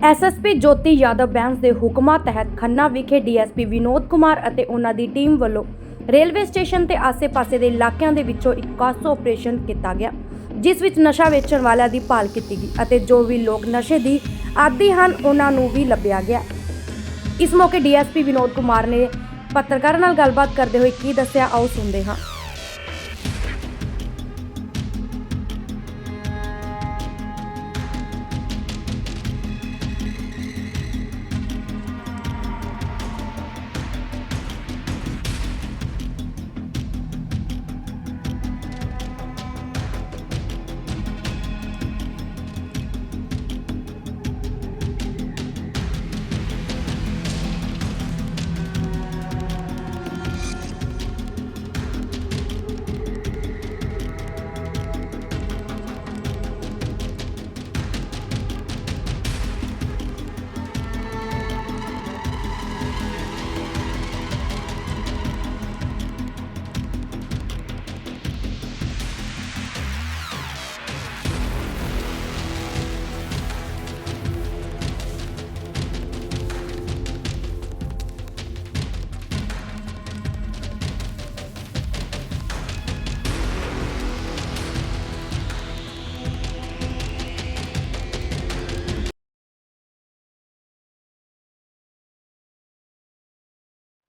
SSP ਜੋਤੀ ਯਾਦਵ ਬੈਂਸ ਦੇ ਹੁਕਮਾਂ ਤਹਿਤ ਖੰਨਾ ਵਿਖੇ ਡੀਐਸਪੀ ਵਿਨੋਦ ਕੁਮਾਰ ਅਤੇ ਉਹਨਾਂ ਦੀ ਟੀਮ ਵੱਲੋਂ ਰੇਲਵੇ ਸਟੇਸ਼ਨ ਤੇ ਆਸ-ਪਾਸੇ ਦੇ ਇਲਾਕਿਆਂ ਦੇ ਵਿੱਚੋਂ ਇੱਕ ਕਾਸੋ ਆਪਰੇਸ਼ਨ ਕੀਤਾ ਗਿਆ, ਜਿਸ ਵਿੱਚ ਨਸ਼ਾ ਵੇਚਣ ਵਾਲਿਆਂ ਦੀ ਭਾਲ ਕੀਤੀ ਗਈ ਅਤੇ ਜੋ ਵੀ ਲੋਕ ਨਸ਼ੇ ਦੀ ਆਦੀ ਹਨ, ਉਹਨਾਂ ਨੂੰ ਵੀ ਲੱਭਿਆ ਗਿਆ। ਇਸ ਮੌਕੇ ਡੀਐਸਪੀ ਵਿਨੋਦ ਕੁਮਾਰ ਨੇ ਪੱਤਰਕਾਰਾਂ ਨਾਲ ਗੱਲਬਾਤ ਕਰਦੇ ਹੋਏ ਕੀ ਦੱਸਿਆ, ਆਓ ਸੁਣਦੇ ਹਾਂ।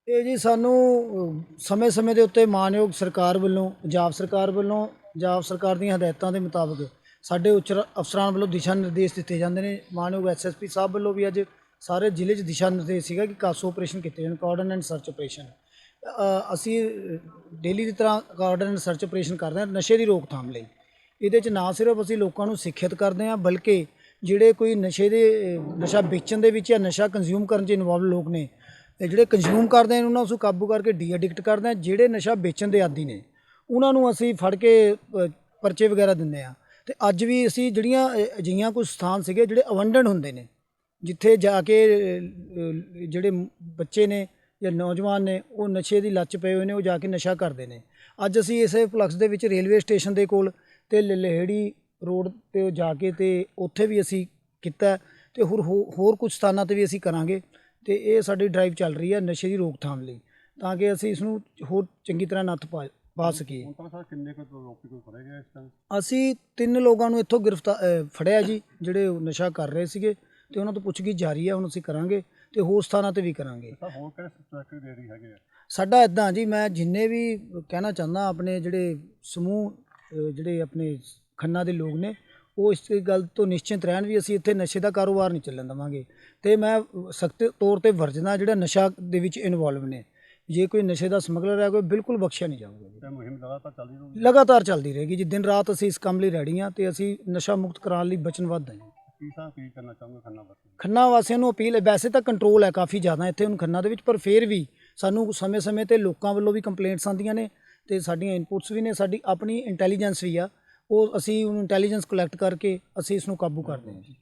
ਇਹ ਜੀ ਸਾਨੂੰ ਸਮੇਂ-ਸਮੇਂ ਦੇ ਉੱਤੇ ਮਾਨਯੋਗ ਸਰਕਾਰ ਵੱਲੋਂ, ਪੰਜਾਬ ਸਰਕਾਰ ਵੱਲੋਂ, ਪੰਜਾਬ ਸਰਕਾਰ ਦੀਆਂ ਹਦਾਇਤਾਂ ਦੇ ਮੁਤਾਬਕ ਸਾਡੇ ਉੱਚ ਅਫਸਰਾਂ ਵੱਲੋਂ ਦਿਸ਼ਾ ਨਿਰਦੇਸ਼ ਦਿੱਤੇ ਜਾਂਦੇ ਨੇ। ਮਾਨਯੋਗ ਐਸਐਸਪੀ ਸਾਹਿਬ ਵੱਲੋਂ ਵੀ ਅੱਜ ਸਾਰੇ ਜ਼ਿਲ੍ਹੇ 'ਚ ਦਿਸ਼ਾ ਨਿਰਦੇਸ਼ ਸੀਗਾ ਕਿ ਕਾਸੋ ਆਪਰੇਸ਼ਨ ਕੀਤੇ ਜਾਣ ਕਾਰਡਨ ਐਂਡ ਸਰਚ ਆਪਰੇਸ਼ਨ। ਅਸੀਂ ਡੇਲੀ ਦੀ ਤਰ੍ਹਾਂ ਕਾਰਡਨ ਐਂਡ ਸਰਚ ਆਪਰੇਸ਼ਨ ਕਰਦੇ ਹਾਂ ਨਸ਼ੇ ਦੀ ਰੋਕਥਾਮ ਲਈ। ਇਹਦੇ 'ਚ ਨਾ ਸਿਰਫ ਅਸੀਂ ਲੋਕਾਂ ਨੂੰ ਸਿੱਖਿਅਤ ਕਰਦੇ ਹਾਂ, ਬਲਕਿ ਜਿਹੜੇ ਕੋਈ ਨਸ਼ੇ ਦੇ, ਨਸ਼ਾ ਵੇਚਣ ਦੇ ਵਿੱਚ ਜਾਂ ਨਸ਼ਾ ਕੰਜ਼ਿਊਮ ਕਰਨ 'ਚ ਇਨਵੋਲਵ ਲੋਕ ਨੇ ਤੇ ਜਿਹੜੇ ਕੰਜ਼ਿਊਮ ਕਰਦੇ ਨੇ, ਉਹਨਾਂ ਨੂੰ ਕਾਬੂ ਕਰਕੇ ਡੀ ਐਡਿਕਟ ਕਰਦੇ ਆ ਜਿਹੜੇ ਨਸ਼ਾ ਵੇਚਣ ਦੇ ਆਦੀ ਨੇ, ਉਹਨਾਂ ਨੂੰ ਅਸੀਂ ਫੜ ਕੇ ਪਰਚੇ ਵਗੈਰਾ ਦਿੰਦੇ ਆ ਤੇ ਅੱਜ ਵੀ ਅਸੀਂ ਜਿਹੜੀਆਂ ਅਜਿਹੀਆਂ ਕੁਝ ਸਥਾਨ ਸੀਗੇ, ਜਿਹੜੇ ਅਵੰਡਨ ਹੁੰਦੇ ਨੇ, ਜਿੱਥੇ ਜਾ ਕੇ ਜਿਹੜੇ ਬੱਚੇ ਨੇ ਜਾਂ ਨੌਜਵਾਨ ਨੇ, ਉਹ ਨਸ਼ੇ ਦੀ ਲੱਚ ਪਏ ਹੋਏ ਨੇ, ਉਹ ਜਾ ਕੇ ਨਸ਼ਾ ਕਰਦੇ ਨੇ। ਅੱਜ ਅਸੀਂ ਇਸੇ ਫਲਕਸ ਦੇ ਵਿੱਚ ਰੇਲਵੇ ਸਟੇਸ਼ਨ ਦੇ ਕੋਲ ਤੇ ਲਲਹੇੜੀ ਰੋਡ ਤੇ ਜਾ ਕੇ ਤੇ ਉੱਥੇ ਵੀ ਅਸੀਂ ਕੀਤਾ, ਤੇ ਹੋਰ ਹੋ- ਹੋਰ ਕੁਝ ਸਥਾਨਾਂ ਤੇ ਵੀ ਅਸੀਂ ਕਰਾਂਗੇ। ਤੇ ਇਹ ਸਾਡੀ ਡਰਾਈਵ ਚੱਲ ਰਹੀ ਹੈ ਨਸ਼ੇ ਦੀ ਰੋਕਥਾਮ ਲਈ ਤਾਂ ਕਿ ਅਸੀਂ ਇਸ ਨੂੰ ਹੋਰ ਚੰਗੀ ਤਰ੍ਹਾਂ ਨੱਥ ਪਾ ਪਾ ਸਕੀਏ। ਹੁਣ ਤੱਕ ਸਰ ਕਿੰਨੇ ਕੁ ਲੋਕੀ ਕੋਈ ਫੜੇ ਗਏ ਇਸ ਟਾਈਮ ਅਸੀਂ ਤਿੰਨ ਲੋਕਾਂ ਨੂੰ ਇੱਥੋਂ ਗ੍ਰਿਫਤਾਰ ਫੜਿਆ ਜੀ ਜਿਹੜੇ ਨਸ਼ਾ ਕਰ ਰਹੇ ਸੀਗੇ ਤੇ ਉਹਨਾਂ ਤੋਂ ਪੁੱਛਗਿੱਛ ਜਾਰੀ ਹੈ ਹੁਣ ਅਸੀਂ ਕਰਾਂਗੇ ਤੇ ਹੋਰ ਸਥਾਨਾਂ ਤੇ ਵੀ ਕਰਾਂਗੇ। ਸਰ ਹੋਰ ਕਿਹੜੇ ਸਬਜੈਕਟ ਦੇ ਰਹੀ ਹੈਗੇ ਆ? ਸਾਡਾ ਇਦਾਂ ਜੀ ਮੈਂ ਜਿੰਨੇ ਵੀ ਕਹਿਣਾ ਚਾਹੁੰਦਾ ਆਪਣੇ ਜਿਹੜੇ ਸਮੂਹ ਜਿਹੜੇ ਆਪਣੇ ਖੰਨਾ ਦੇ ਲੋਕ ਨੇ ਉਹ ਇਸ ਗੱਲ ਤੋਂ ਨਿਸ਼ਚਿੰਤ ਰਹਿਣ ਵੀ ਅਸੀਂ ਇੱਥੇ ਨਸ਼ੇ ਦਾ ਕਾਰੋਬਾਰ ਨਹੀਂ ਚੱਲਣ ਦੇਵਾਂਗੇ। ਤੇ ਮੈਂ ਸਖਤ ਤੌਰ ਤੇ ਵਰਜਣਾ ਜਿਹੜਾ ਨਸ਼ਾ ਦੇ ਵਿੱਚ ਇਨਵੋਲਵ ਨੇ। ਜੇ ਕੋਈ ਨਸ਼ੇ ਦਾ ਸਮਗਲਰ ਹੈ ਕੋਈ ਬਿਲਕੁਲ ਬਖਸ਼ਿਆ ਨਹੀਂ ਜਾਊਗਾ ਮੁਹਿੰਮ ਲਗਾਤਾਰ ਚੱਲਦੀ ਰਹੂਗੀ? ਲਗਾਤਾਰ ਚੱਲਦੀ ਰਹੇਗੀ ਜੀ। ਦਿਨ ਰਾਤ ਅਸੀਂ ਇਸ ਕੰਮ ਲਈ ਰੈਡੀ ਹਾਂ ਤੇ ਅਸੀਂ ਨਸ਼ਾ ਮੁਕਤ ਕਰਾਉਣ ਲਈ ਵਚਨਬੱਧ ਹਾਂ ਖੰਨਾ ਵਾਸੀਆਂ ਨੂੰ? ਅਪੀਲ ਹੈ ਵੈਸੇ ਤਾਂ ਕੰਟਰੋਲ ਹੈ ਕਾਫੀ ਜ਼ਿਆਦਾ ਇੱਥੇ ਹੁਣ ਖੰਨਾ ਦੇ ਵਿੱਚ ਪਰ ਫਿਰ ਵੀ ਸਾਨੂੰ ਸਮੇਂ-ਸਮੇਂ ਤੇ ਲੋਕਾਂ ਵੱਲੋਂ ਵੀ ਕੰਪਲੇਂਟਸ ਆਉਂਦੀਆਂ ਨੇ ਤੇ ਸਾਡੀਆਂ ਇਨਪੁਟਸ ਵੀ ਨੇ ਸਾਡੀ ਆਪਣੀ ਇੰਟੈਲੀਜੈਂਸ ਵੀ ਆ। ਉਹ ਅਸੀਂ ਉਹਨੂੰ ਇੰਟੈਲੀਜੈਂਸ ਕਲੈਕਟ ਕਰਕੇ ਅਸੀਂ ਇਸ ਨੂੰ ਕਾਬੂ ਕਰਦੇ ਹਾਂ ਜੀ।